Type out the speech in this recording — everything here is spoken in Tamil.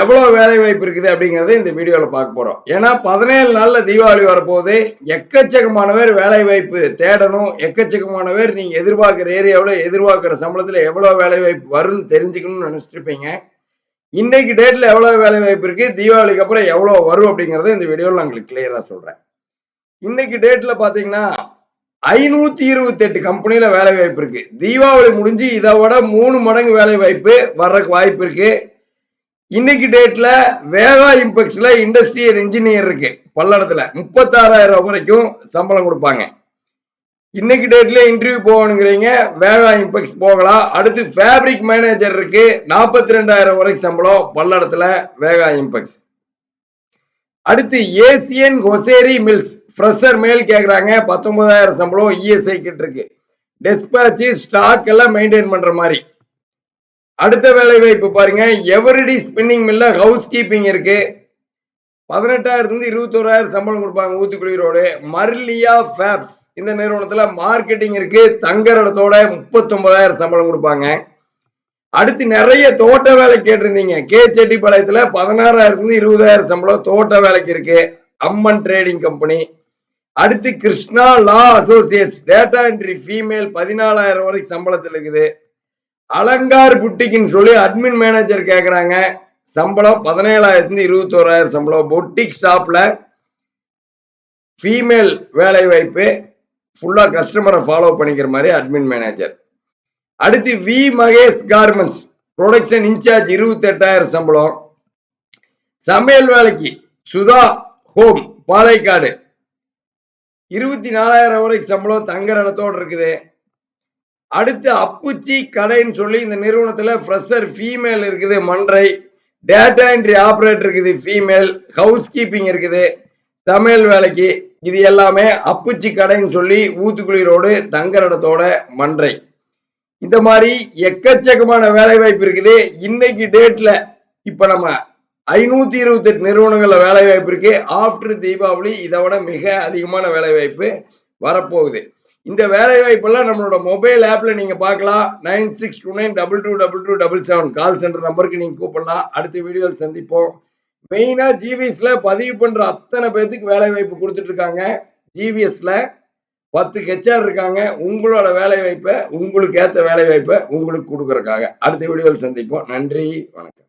எவ்வளவு வேலை வாய்ப்பு இருக்குது அப்படிங்கறத இந்த வீடியோல பார்க்க போறோம். ஏன்னா பதினேழு நாள்ல தீபாவளி வரப்போது எக்கச்சக்கமான பேர் வேலை வாய்ப்பு தேடணும். எக்கச்சக்கமான பேர் நீங்க எதிர்பார்க்கிற ஏரியாவில் எதிர்பார்க்கிற சம்பளத்துல எவ்வளவு வேலை வாய்ப்பு வரும்னு தெரிஞ்சுக்கணும்னு நினைச்சிட்டு இருப்பீங்க இன்னைக்கு டேட்ல எவ்வளவு வேலை வாய்ப்பு இருக்கு? தீபாவளிக்கு அப்புறம் எவ்வளவு வரும் அப்படிங்கறத இந்த வீடியோல நான் உங்களுக்கு கிளியரா சொல்றேன். இன்னைக்கு டேட்ல பாத்தீங்கன்னா ஐநூத்தி இருபத்தி எட்டு கம்பெனில வேலை வாய்ப்பு இருக்கு. தீபாவளி முடிஞ்சு இதை விட மூணு மடங்கு வேலை வாய்ப்பு வர்றதுக்கு வாய்ப்பு இருக்கு. இன்னைக்கு டேட்ல வேகா இம்பெக்ஸ்ல இண்டஸ்ட்ரியல் இன்ஜினியர் இருக்கு. பல்லடத்துல முப்பத்தாறாயிரம் வரைக்கும் சம்பளம் கொடுப்பாங்க. இன்னைக்கு டேட்ல இன்டர்வியூ போகணுங்கிறீங்க வேகா இம்பெக்ஸ் போகலாம். அடுத்து ஃபேப்ரிக் மேனேஜர் இருக்கு. நாற்பத்தி ரெண்டாயிரம் வரைக்கும் சம்பளம் பல்லடத்துல வேகா இம்பெக்ஸ். அடுத்து ஏசியன் ஹொசேரி மில்ஸ் ஃப்ரெஷர் மேல் கேட்குறாங்க பத்தொன்பதாயிரம் சம்பளம் இஎஸ்ஐ கிட்ட இருக்கு. டெஸ்பாச்சு ஸ்டாக் எல்லாம் மெயின்டைன் பண்ற மாதிரி. அடுத்த வேலை வாய்ப்பு பாருங்க. எவரிடி ஸ்பின்னிங் மில்ல ஹவுஸ் கீப்பிங் இருக்கு. பதினெட்டாயிரத்துல இருந்து இருபத்தோராயிரம் சம்பளம் கொடுப்பாங்க ஊத்துக்குளிரோடு மர்லியா ஃபேப்ஸ் இந்த நிறுவனத்துல மார்க்கெட்டிங் இருக்கு. தங்கரடத்தோட முப்பத்தொன்பதாயிரம் சம்பளம் கொடுப்பாங்க. அடுத்து நிறைய தோட்ட வேலை கேட்டிருந்தீங்க. கே செட்டிப்பாளையத்துல பதினாறாயிரத்துல இருந்து இருபதாயிரம் சம்பளம் தோட்ட வேலைக்கு இருக்கு. அம்மன் ட்ரேடிங் கம்பெனி அடுத்து Krishna law associates data entry female பதினாலாயிரம் வரைக்கும் சம்பளத்தில் இருக்குது. அலங்கார் புட்டிக்குன்னு சொல்லி அட்மின் மேனேஜர் கேக்குறாங்க. சம்பளம் பதினேழாயிரத்துலேருந்து இருபத்தோராயிரம் சம்பளம். பொட்டிக் ஷாப்ல ஃபீமேல் வேலை வாய்ப்பு. ஃபுல்லா கஸ்டமரை ஃபாலோ பண்ணிக்கிற மாதிரி அட்மின் மேனேஜர் அடுத்து V Mahesh garments production in charge இருபத்தி எட்டாயிரம் சம்பளம். சமையல் வேலைக்கு சுதா ஹோம் பாலைக்காடு இருபத்தி நாலாயிரம் வரைக்கும் சம்பளம் தங்குற இடத்தோடு இருக்குது. அடுத்து அப்புச்சி கடைன்னு சொல்லி இந்த நிறுவனத்துல ஃப்ரெஷர் ஃபீமேல் இருக்குது மன்றை டேட்டா என்ட்ரி ஆப்ரேட்டர் இருக்குது ஃபீமேல் ஹவுஸ் கீப்பிங் இருக்குது சமையல் வேலைக்கு. இது எல்லாமே அப்புச்சி கடைன்னு சொல்லி ஊத்துக்குளி ரோடு தங்குற இடத்தோட மன்றை இந்த மாதிரி எக்கச்சக்கமான வேலை வாய்ப்பு இருக்குது. இன்னைக்கு டேட்ல இப்ப நம்ம ஐநூத்தி இருபத்தி எட்டு நிறுவனங்கள்ல வேலை வாய்ப்பு இருக்கு. ஆஃப்டர் தீபாவளி இதை விட மிக அதிகமான வேலை வாய்ப்பு வரப்போகுது. இந்த வேலை வாய்ப்பெல்லாம் நம்மளோட மொபைல் ஆப்ல நீங்க பார்க்கலாம். Nine six two nine double two double two double seven call centre நம்பருக்கு நீங்க கூப்பிடலாம். அடுத்த வீடியோவில் சந்திப்போம். மெயினா ஜிவிஎஸ்ல பதிவு பண்ற அத்தனை பேர்த்துக்கு வேலை வாய்ப்பு கொடுத்துட்டு இருக்காங்க. ஜிவிஎஸ்ல பத்து ஹெச்ஆர் இருக்காங்க. உங்களோட வேலை வாய்ப்பை உங்களுக்கு ஏற்ற வேலை வாய்ப்பை உங்களுக்கு கொடுக்கறக்காக அடுத்த வீடியோவில் சந்திப்போம். நன்றி. வணக்கம்.